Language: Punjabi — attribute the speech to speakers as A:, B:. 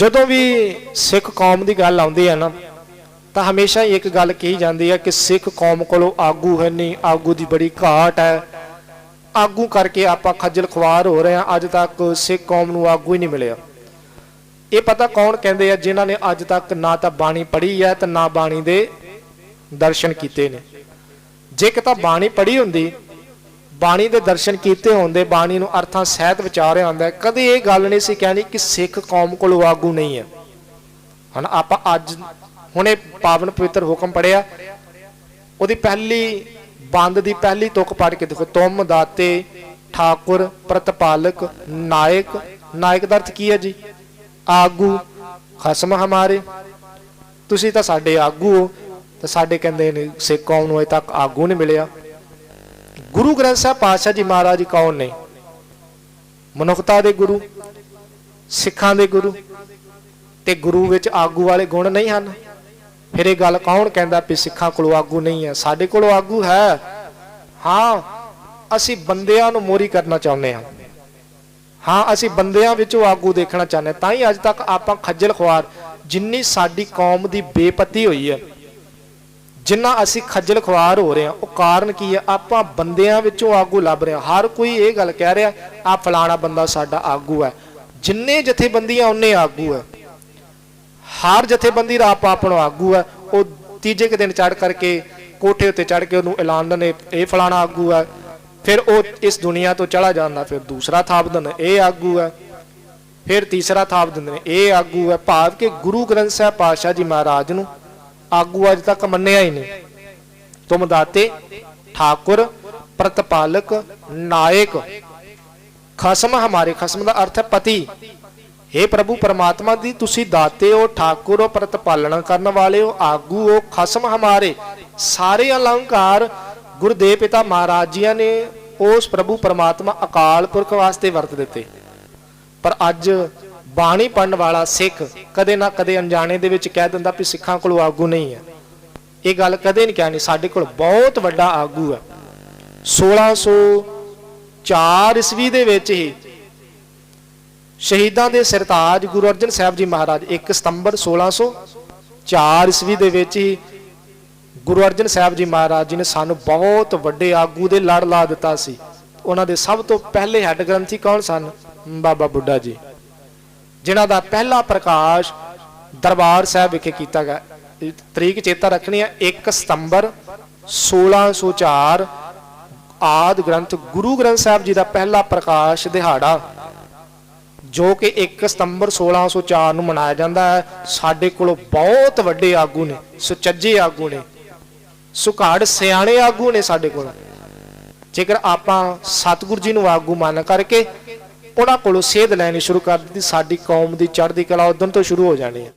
A: ਜਦੋਂ ਵੀ ਸਿੱਖ ਕੌਮ ਦੀ ਗੱਲ ਆਉਂਦੀ ਹੈ ਨਾ, ਤਾਂ ਹਮੇਸ਼ਾ ਹੀ ਇੱਕ ਗੱਲ ਕਹੀ ਜਾਂਦੀ ਹੈ ਕਿ ਸਿੱਖ ਕੌਮ ਕੋਲੋਂ ਆਗੂ ਹੈ ਨਹੀਂ, ਆਗੂ ਦੀ ਬੜੀ ਘਾਟ ਹੈ। ਆਗੂ ਕਰਕੇ ਆਪਾਂ ਖੱਜਲ ਖੁਆਰ ਹੋ ਰਹੇ ਹਾਂ, ਅੱਜ ਤੱਕ ਸਿੱਖ ਕੌਮ ਨੂੰ ਆਗੂ ਹੀ ਨਹੀਂ ਮਿਲਿਆ। ਇਹ ਪਤਾ ਕੌਣ ਕਹਿੰਦੇ ਆ ਜਿਨ੍ਹਾਂ ਨੇ ਅੱਜ ਤੱਕ ਨਾ ਤਾਂ ਬਾਣੀ ਪੜ੍ਹੀ ਹੈ ਤੇ ਨਾ ਬਾਣੀ ਦੇ ਦਰਸ਼ਨ ਕੀਤੇ ਨੇ। ਜੇ ਕਿਤਾ ਬਾਣੀ ਪੜ੍ਹੀ ਹੁੰਦੀ ਬਾਣੀ ਦੇ ਦਰਸ਼ਨ ਕੀਤੇ ਹੁੰਦੇ, ਬਾਣੀ ਨੂੰ ਅਰਥਾਂ ਸਹਿਤ ਵਿਚਾਰਿਆ ਹੁੰਦਾ ਕਦੇ ਇਹ ਗੱਲ ਨਹੀਂ ਸੀ ਕਹਿਣੀ ਕਿ ਸਿੱਖ ਕੌਮ ਕੋਲ ਆਗੂ ਨਹੀਂ ਹੈ। ਹੁਣ ਆਪਾਂ ਅੱਜ ਹੁਣੇ ਪਾਵਨ ਪਵਿੱਤਰ ਹੁਕਮ ਪੜਿਆ ਉਹਦੀ ਪਹਿਲੀ ਬੰਦ ਦੀ ਪਹਿਲੀ ਤੁਕ ਪੜ ਕੇ ਦੇਖੋ, ਤੁਮ ਦਾਤੇ, ਠਾਕੁਰ, ਪ੍ਰਤਪਾਲਕ, ਨਾਇਕ। ਨਾਇਕ ਦਾ ਅਰਥ ਕੀ ਹੈ ਜੀ? ਆਗੂ, ਖਸਮ ਹਮਾਰੇ। ਤੁਸੀਂ ਤਾਂ ਸਾਡੇ ਆਗੂ ਹੋ। ਤਾਂ ਸਾਡੇ ਕਹਿੰਦੇ ਨੇ, ਸਿੱਖ ਕੌਮ ਨੂੰ ਅਜੇ ਤੱਕ ਆਗੂ ਨਹੀਂ ਮਿਲਿਆ। ਗੁਰੂ ਗ੍ਰੰਥ ਸਾਹਿਬ ਪਾਤਸ਼ਾਹ ਜੀ ਮਹਾਰਾਜ ਕੌਣ ਨੇ? ਮਨੁੱਖਤਾ ਦੇ ਗੁਰੂ, ਸਿੱਖਾਂ ਦੇ ਗੁਰੂ ਤੇ ਗੁਰੂ ਵਿੱਚ ਆਗੂ ਵਾਲੇ ਗੁਣ ਨਹੀਂ ਹਨ। ਫਿਰ ਇਹ ਗੱਲ ਕੌਣ ਕਹਿੰਦਾ ਵੀ ਸਿੱਖਾਂ ਕੋਲ ਆਗੂ ਨਹੀਂ ਹੈ? ਸਾਡੇ ਕੋਲ ਆਗੂ ਹੈ। ਹਾਂ, ਅਸੀਂ ਬੰਦਿਆਂ ਨੂੰ ਮੋਰੀ ਕਰਨਾ ਚਾਹੁੰਦੇ ਹਾਂ। ਹਾਂ, ਅਸੀਂ ਬੰਦਿਆਂ ਵਿੱਚੋਂ ਆਗੂ ਦੇਖਣਾ ਚਾਹੁੰਦੇ ਹਾਂ। ਤਾਂ ਹੀ ਅੱਜ ਤੱਕ ਆਪਾਂ ਖੱਜਲ ਖੁਆਰ ਜਿੰਨੀ ਸਾਡੀ ਕੌਮ ਦੀ ਬੇਪਤੀ ਹੋਈ ਹੈ। ਜਿੰਨਾ ਅਸੀਂ ਖੱਜਲ ਖੁਆਰ ਹੋ ਰਹੇ ਹਾਂ, ਉਹ ਕਾਰਨ ਕੀ ਹੈ? ਆਪਾਂ ਬੰਦਿਆਂ ਵਿੱਚੋਂ ਆਗੂ ਲੱਭ ਰਹੇ ਹਾਂ। ਹਰ ਕੋਈ ਇਹ ਗੱਲ ਕਹਿ ਰਿਹਾ ਆ ਫਲਾਣਾ ਬੰਦਾ ਸਾਡਾ ਆਗੂ ਹੈ। ਜਿੰਨੇ ਜਥੇਬੰਦੀਆਂ ਉਹਨੇ ਆਗੂ ਹੈ। ਹਰ ਜਥੇਬੰਦੀ ਦਾ ਆਪਾਂ ਆਪਣਾ ਆਗੂ ਹੈ। ਉਹ ਤੀਜੇ ਕੁ ਦਿਨ ਚੜ ਕਰਕੇ ਕੋਠੇ ਉੱਤੇ ਚੜ ਕੇ ਉਹਨੂੰ ਐਲਾਨ ਦਿੰਦੇ ਇਹ ਫਲਾਣਾ ਆਗੂ ਹੈ। ਫਿਰ ਉਹ ਇਸ ਦੁਨੀਆ ਤੋਂ ਚਲਾ ਜਾਂਦਾ, ਫਿਰ ਦੂਸਰਾ ਥਾਪ ਦਿੰਦੇ ਇਹ ਆਗੂ ਹੈ। ਫਿਰ ਤੀਸਰਾ ਥਾਪ ਦਿੰਦੇ ਨੇ, ਇਹ ਆਗੂ ਹੈ। ਭਾਵ ਕਿ ਗੁਰੂ ਗ੍ਰੰਥ ਸਾਹਿਬ ਪਾਤਸ਼ਾਹ ਜੀ ਮਹਾਰਾਜ ਨੂੰ ਆਗੂ ਅੱਜ ਤੱਕ ਮੰਨਿਆ ਹੀ ਨਹੀਂ। ਤੁਮ ਦਾਤੇ, ਠਾਕੁਰ, ਪ੍ਰਤਪਾਲਕ, ਨਾਇਕ, ਖਸਮ ਹਮਾਰੇ, ਖਸਮ ਦਾ ਅਰਥ ਹੈ ਪਤੀ। हे ਪ੍ਰਭੂ ਪਰਮਾਤਮਾ ਦੀ ਤੁਸੀਂ ਦਾਤੇ ਹੋ, ਠਾਕੁਰ ਹੋ, ਪ੍ਰਤਪਾਲਣਾ ਕਰਨ ਵਾਲੇ ਹੋ, ਆਗੂ ਹੋ, ਖਸਮ ਹਮਾਰੇ। ਸਾਰੇ ਅਲੰਕਾਰ ਗੁਰਦੇਵ ਪਿਤਾ ਮਹਾਰਾਜ ਜੀਆਂ ਨੇ ਉਸ ਪ੍ਰਭੂ ਪਰਮਾਤਮਾ ਅਕਾਲ ਪੁਰਖ ਵਾਸਤੇ ਵਰਤ ਦਿੱਤੇ। ਪਰ ਅੱਜ ਬਾਣੀ ਪੜਨ ਵਾਲਾ ਸਿੱਖ ਕਦੇ ਨਾ ਕਦੇ ਅਣਜਾਣੇ ਦੇ ਵਿੱਚ ਕਹਿ ਦਿੰਦਾ ਵੀ ਸਿੱਖਾਂ ਕੋਲ ਆਗੂ ਨਹੀਂ ਹੈ। ਇਹ ਗੱਲ ਕਦੇ ਨਹੀਂ ਕਹਿਣੀ, ਸਾਡੇ ਕੋਲ ਬਹੁਤ ਵੱਡਾ ਆਗੂ ਹੈ। 1604 ਈਸਵੀ ਦੇ ਵਿੱਚ ਹੀ ਸ਼ਹੀਦਾਂ ਦੇ ਸਰਤਾਜ ਗੁਰੂ ਅਰਜਨ ਸਾਹਿਬ ਜੀ ਮਹਾਰਾਜ 1 ਸਤੰਬਰ 1604 ਈਸਵੀ ਦੇ ਵਿੱਚ ਹੀ ਗੁਰੂ ਅਰਜਨ ਸਾਹਿਬ ਜੀ ਮਹਾਰਾਜ ਜੀ ਨੇ ਸਾਨੂੰ ਬਹੁਤ ਵੱਡੇ ਆਗੂ ਦੇ ਲੜ ਲਾ ਦਿੱਤਾ ਸੀ। ਉਹਨਾਂ ਦੇ ਸਭ ਤੋਂ ਪਹਿਲੇ ਹੈੱਡ ਗ੍ਰੰਥੀ ਕੌਣ ਸਨ? ਬਾਬਾ ਬੁੱਢਾ ਜੀ। ਜਿਨ੍ਹਾਂ ਦਾ ਪਹਿਲਾ ਪ੍ਰਕਾਸ਼ ਦਰਬਾਰ ਸਾਹਿਬ ਵਿਖੇ ਕੀਤਾ ਗਿਆ। ਤਰੀਕ ਚੇਤਾ ਰੱਖਣੀ ਹੈ 1 ਸਤੰਬਰ 1604 ਆਦ ਗ੍ਰੰਥ, ਗੁਰੂ ਗ੍ਰੰਥ ਸਾਹਿਬ ਜੀ ਦਾ ਪਹਿਲਾ ਪ੍ਰਕਾਸ਼ ਦਿਹਾੜਾ, ਜੋ ਕਿ 1 ਸਤੰਬਰ 1604 ਨੂੰ ਮਨਾਇਆ ਜਾਂਦਾ ਹੈ। ਸਾਡੇ ਕੋਲ ਬਹੁਤ ਵੱਡੇ ਆਗੂ ਨੇ, ਸੁਚੱਜੇ ਆਗੂ ਨੇ ਸੁਘਾੜ ਸਿਆਣੇ ਆਗੂ ਨੇ ਸਾਡੇ ਕੋਲ। ਜੇਕਰ ਆਪਾਂ ਸਤਿਗੁਰੂ ਜੀ ਨੂੰ ਆਗੂ ਮੰਨ ਕਰਕੇ ਉਹਨਾਂ ਕੋਲੋਂ ਸੇਧ ਲੈਣੀ ਸ਼ੁਰੂ ਕਰ ਦਿੱਤੀ, ਸਾਡੀ ਕੌਮ ਦੀ ਚੜ੍ਹਦੀ ਕਲਾ ਉਦੋਂ ਤੋਂ ਸ਼ੁਰੂ ਹੋ ਜਾਣੀ ਹੈ।